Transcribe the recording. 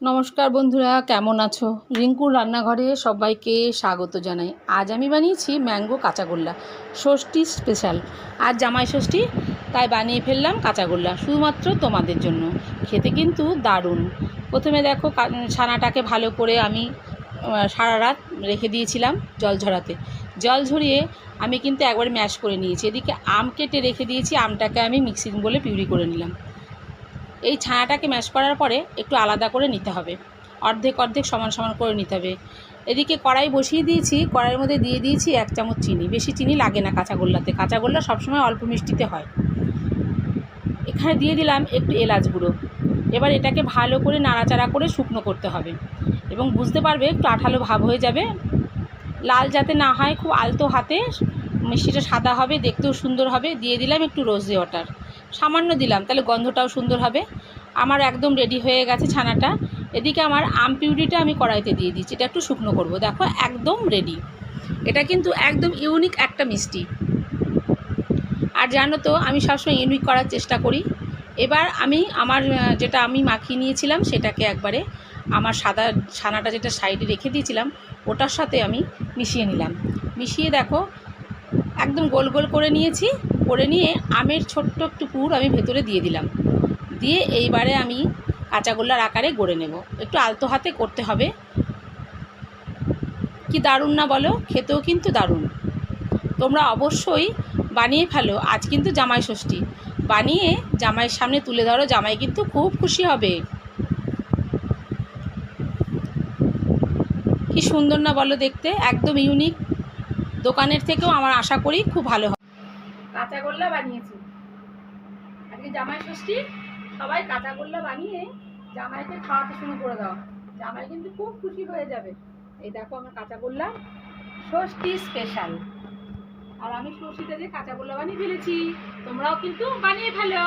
নমস্কার বন্ধুরা, কেমন আছো? রিঙ্কুর রান্নাঘরে সবাইকে স্বাগত জানাই। আজ আমি বানিয়েছি ম্যাঙ্গো কাঁচাগোল্লা, ষষ্ঠী স্পেশাল আজ জামাই ষষ্ঠী, তাই বানিয়ে ফেললাম কাঁচাগোল্লা, শুধুমাত্র তোমাদের জন্য। খেতে কিন্তু দারুণ। প্রথমে দেখো ছানাটাকে ভালো করে আমি সারা রাত রেখে দিয়েছিলাম জল ঝরাতে। জল ঝরিয়ে আমি কিন্তু একবার ম্যাশ করে নিয়েছি। এদিকে আম কেটে রেখে দিয়েছি, আমটাকে আমি মিক্সিং বলে পিউরি করে নিলাম। এই ছানাটাকে ম্যাশ করার পরে একটু আলাদা করে নিতে হবে। অর্ধেক অর্ধেক সমান সমান করে নিতে হবে। এদিকে কড়াই বসিয়ে দিয়েছি, কড়াইয়ের মধ্যে দিয়ে দিয়েছি এক চামচ চিনি। বেশি চিনি লাগে না কাঁচাগোল্লাতে কাঁচাগোল্লা সবসময় অল্প মিষ্টিতে হয়। এখানে দিয়ে দিলাম একটু এলাচ গুঁড়ো। এবার এটাকে ভালো করে নাড়াচাড়া করে শুকনো করতে হবে। এবং বুঝতে পারবে একটু আঠালো ভাব হয়ে যাবে। লাল যাতে না হয়, খুব আলতো হাতে মিষ্টিটা সাদা হবে, দেখতেও সুন্দর হবে। দিয়ে দিলাম একটু রোজে ওয়াটার। সামান্য দিলাম, তাহলে গন্ধটাও সুন্দর হবে। আমার একদম রেডি হয়ে গেছে ছানাটা। এদিকে আমার আম পিউরিটা আমি কড়াইতে দিয়ে দিচ্ছি, এটা একটু শুকনো করব। দেখো, একদম রেডি এটা কিন্তু একদম ইউনিক একটা মিষ্টি। আর জানো তো, আমি সবসময় ইউনিক করার চেষ্টা করি। এবার আমি আমার, যেটা আমি মাখিয়ে নিয়েছিলাম, সেটাকে একবারে আমার সাদা ছানাটা যেটা সাইডে রেখে দিয়েছিলাম, ওটার সাথে আমি মিশিয়ে নিলাম। মিশিয়ে দেখো, একদম গোল গোল করে নিয়েছি। করে নিয়ে আমের ছোট্ট একটু পুর আমি ভেতরে দিয়ে দিলাম। দিয়ে এইবারে আমি কাঁচাগোল্লার আকারে গড়ে নেব। একটু আলতো হাতে করতে হবে। কি দারুণ না বলো? খেতেও কিন্তু দারুণ। তোমরা অবশ্যই বানিয়ে ফেলো। আজ কিন্তু জামাই ষষ্ঠী। বানিয়ে জামাইয়ের সামনে তুলে ধরো। জামাই কিন্তু খুব খুশি হবে। কি সুন্দর না বলো দেখতে? একদম ইউনিক। দোকানের থেকেও আমার আশা করি খুব ভালো কাঁচাগোল্লা বানিয়েছি। আজকে জামাই ষষ্ঠী, সবাই কাঁচা গোল্লা বানিয়ে জামাইকে খাওয়াতে শুরু করে দাও। জামাই কিন্তু খুব খুশি হয়ে যাবে। এই দেখো আমার কাঁচাগোল্লা ষষ্ঠী স্পেশাল আর আমি ষষ্ঠীতে যে কাঁচাগোল্লা বানিয়ে ফেলেছি, তোমরাও কিন্তু বানিয়ে ফেলো।